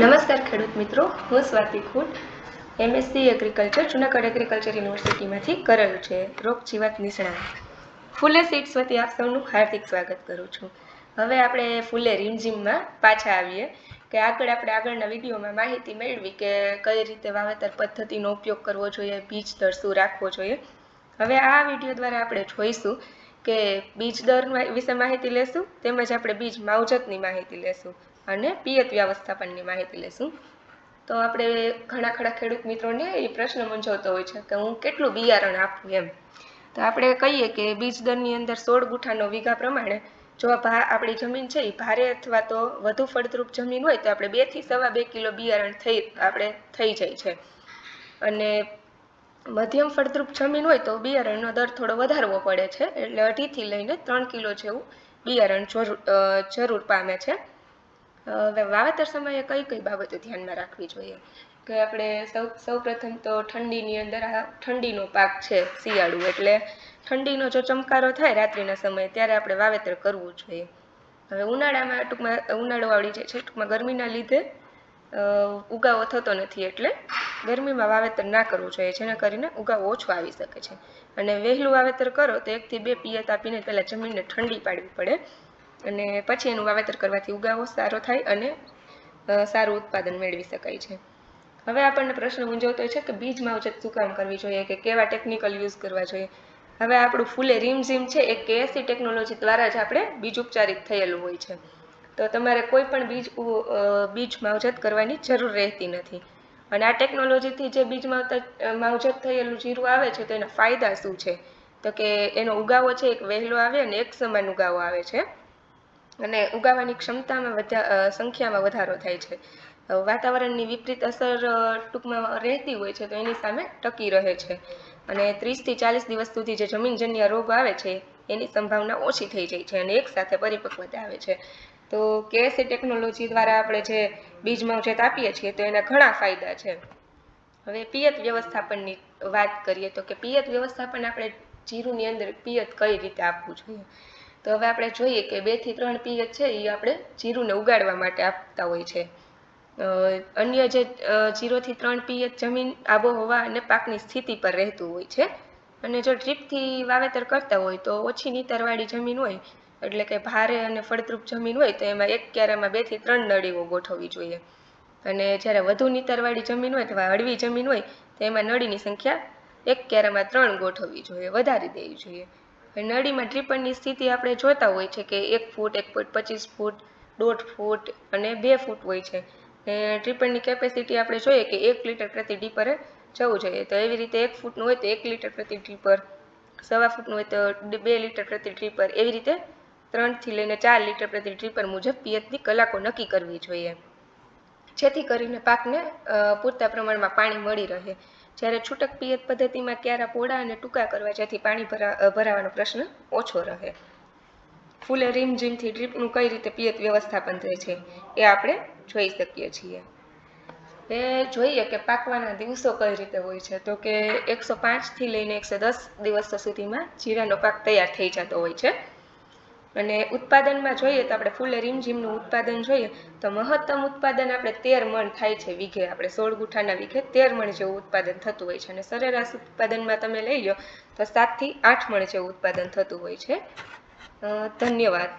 નમસ્કાર ખેડૂત મિત્રો, હું Swati Khut MSc agriculture Junagadh agriculture યુનિવર્સિટીમાંથી કરેલ છે રોગ જીવાત નિષ્ણાત. ફૂલે સીટ્સ વતી આપ સૌનું હાર્દિક સ્વાગત કરું છું. હવે આપણે ફૂલે રીમઝીમમાં પાછા આવીએ કે આગળ આપણે આગળના વિડીયોમાં માહિતી મેળવી કે કઈ રીતે વાવેતર પદ્ધતિનો ઉપયોગ કરવો જોઈએ, બીજ શું રાખવો જોઈએ. હવે આ વીડિયો દ્વારા આપણે જોઈશું કે બીજ દર વિશે માહિતી લેશું, તેમજ આપણે બીજ માવજતની માહિતી લેશું અને પિયત વ્યવસ્થાપનની માહિતી લેશું. તો આપણે ઘણા ખરા ખેડૂત મિત્રોને એ પ્રશ્ન મૂંઝવતો હોય છે કે હું કેટલું બિયારણ આપું એમ. તો આપણે કહીએ કે બીજ દરની અંદર સોળ ગુઠાનો વીઘા પ્રમાણે જો ભા, આપણી જમીન છે એ ભારે અથવા તો વધુ ફળદ્રુપ જમીન હોય તો આપણે બેથી સવા બે કિલો બિયારણ થઈ, આપણે થઈ જાય છે. અને મધ્યમ ફળદ્રુપ જમીન હોય તો બિયારણનો દર થોડો વધારવો પડે છે. એટલે અઢીથી લઈને ત્રણ કિલો જેવું બિયારણ જરૂર જરૂર પામે છે. હવે વાવેતર સમયે કઈ કઈ બાબતો ધ્યાનમાં રાખવી જોઈએ? કે આપણે સૌ સૌ પ્રથમ તો ઠંડીની અંદર આ ઠંડીનો પાક છે શિયાળુ, એટલે ઠંડીનો જો ચમકારો થાય રાત્રિના સમયે ત્યારે આપણે વાવેતર કરવું જોઈએ. હવે ઉનાળામાં ટૂંકમાં ઉનાળો વાળી જે છે ટૂંકમાં ગરમીના લીધે ઉગાવો થતો નથી એટલે ગરમીમાં વાવેતર ના કરવું જોઈએ, જેના કરીને ઉગાવો ઓછો આવી શકે છે. અને વહેલું વાવેતર કરો તો એકથી બે પિયત આપીને પહેલાં જમીનને ઠંડી પાડવી પડે. અને પછી એનું વાવેતર કરવાથી ઉગાવો સારો થાય અને સારું ઉત્પાદન મેળવી શકાય છે. હવે આપણને પ્રશ્ન મૂંઝવતો છે કે બીજ માવજત શું કામ કરવી જોઈએ કે કેવા ટેકનિકલ યુઝ કરવા જોઈએ? હવે આપણું ફૂલે રીમઝીમ છે એ કેએસસી ટેકનોલોજી દ્વારા જ આપણે બીજ ઉપચારિત થયેલું હોય છે. તો તમારે કોઈ પણ બીજ બીજ માવજત કરવાની જરૂર રહેતી નથી. અને આ ટેકનોલોજીથી જે બીજ માવતર માવજત થયેલું જીરું આવે છે તો એના ફાયદા શું છે? તો કે એનો ઉગાવો છે, એક વહેલો આવે અને એક સમાન ઉગાવો આવે છે. અને ઉગાવાની ક્ષમતામાં વધા સંખ્યામાં વધારો થાય છે. વાતાવરણની વિપરીત અસર ટૂંકમાં રહેતી હોય છે તો એની સામે ટકી રહે છે. અને ત્રીસથી ચાલીસ દિવસ સુધી જે જમીનજન્ય રોગ આવે છે, એની સંભાવના ઓછી થઈ જાય છે અને એકસાથે પરિપક્વતા આવે છે. તો કેએસસી ટેકનોલોજી દ્વારા આપણે જે બીજ માવજત આપીએ છીએ, તો એના ઘણા ફાયદા છે. હવે પિયત વ્યવસ્થાપનની વાત કરીએ તો કે પિયત વ્યવસ્થાપન આપણે જીરુની અંદર પિયત કઈ રીતે આપવું જોઈએ? તો હવે આપણે જોઈએ કે બેથી ત્રણ પીએચ છે એ આપણે જીરુને ઉગાડવા માટે આપતા હોય છે. અન્ય જે જીરોથી ત્રણ પીએચ જમીન આબોહવા અને પાકની સ્થિતિ પર રહેતું હોય છે. અને જો ડ્રીપથી વાવેતર કરતા હોય તો ઓછી નીતરવાળી જમીન હોય એટલે કે ભારે અને ફળદ્રુપ જમીન હોય તો એમાં એક ક્યારામાં બેથી ત્રણ નળીઓ ગોઠવવી જોઈએ. અને જ્યારે વધુ નીતરવાળી જમીન હોય અથવા હળવી જમીન હોય તો એમાં નળીની સંખ્યા એક ક્યારામાં ત્રણ ગોઠવવી જોઈએ, વધારી દેવી જોઈએ. નળીમાં ડ્રીપરની સ્થિતિ આપણે જોતા હોય છે કે એક ફૂટ એક ફૂટ પચીસ ફૂટ, દોઢ ફૂટ અને બે ફૂટ હોય છે. ને ડ્રીપરની કેપેસિટી આપણે જોઈએ કે એક લીટર પ્રતિ ડીપરે જવું જોઈએ. તો એવી રીતે એક ફૂટનું હોય તો એક લીટર પ્રતિ ડ્રીપર સવા ફૂટનું હોય તો બે લીટર પ્રતિ ડ્રીપર એવી રીતે ત્રણથી લઈને ચાર લીટર પ્રતિ ડ્રીપર મુજબ પિયતની કલાકો નક્કી કરવી જોઈએ. જેથી કરીને પાકને પૂરતા પ્રમાણમાં પાણી મળી રહે. જ્યારે છૂટક પિયત પદ્ધતિમાં ક્યારા પોળા અને ટૂંકા કરવા જેથી પાણી ભરા ભરાવાનો પ્રશ્ન ઓછો રહે. ફૂલે રીમઝીમથી ડ્રીપનું કઈ રીતે પિયત વ્યવસ્થાપન થાય છે, એ આપણે જોઈ શકીએ છીએ. એ જોઈએ કે પાકવાના દિવસો કઈ રીતે હોય છે. તો કે એકસો પાંચથી લઈને એકસો દસ દિવસો સુધીમાં જીરાનો પાક તૈયાર થઈ જતો હોય છે. અને ઉત્પાદનમાં જોઈએ તો આપણે ફૂલે રીમઝીમનું ઉત્પાદન જોઈએ તો મહત્તમ ઉત્પાદન આપણે તેર મણ થાય છે વીઘે. આપણે સોળ ગુઠાના વીઘે તેર મણ જેવું ઉત્પાદન થતું હોય છે અને સરેરાશ ઉત્પાદનમાં તમે લઈ લો તો સાતથી આઠ મણ જેવું ઉત્પાદન થતું હોય છે. ધન્યવાદ.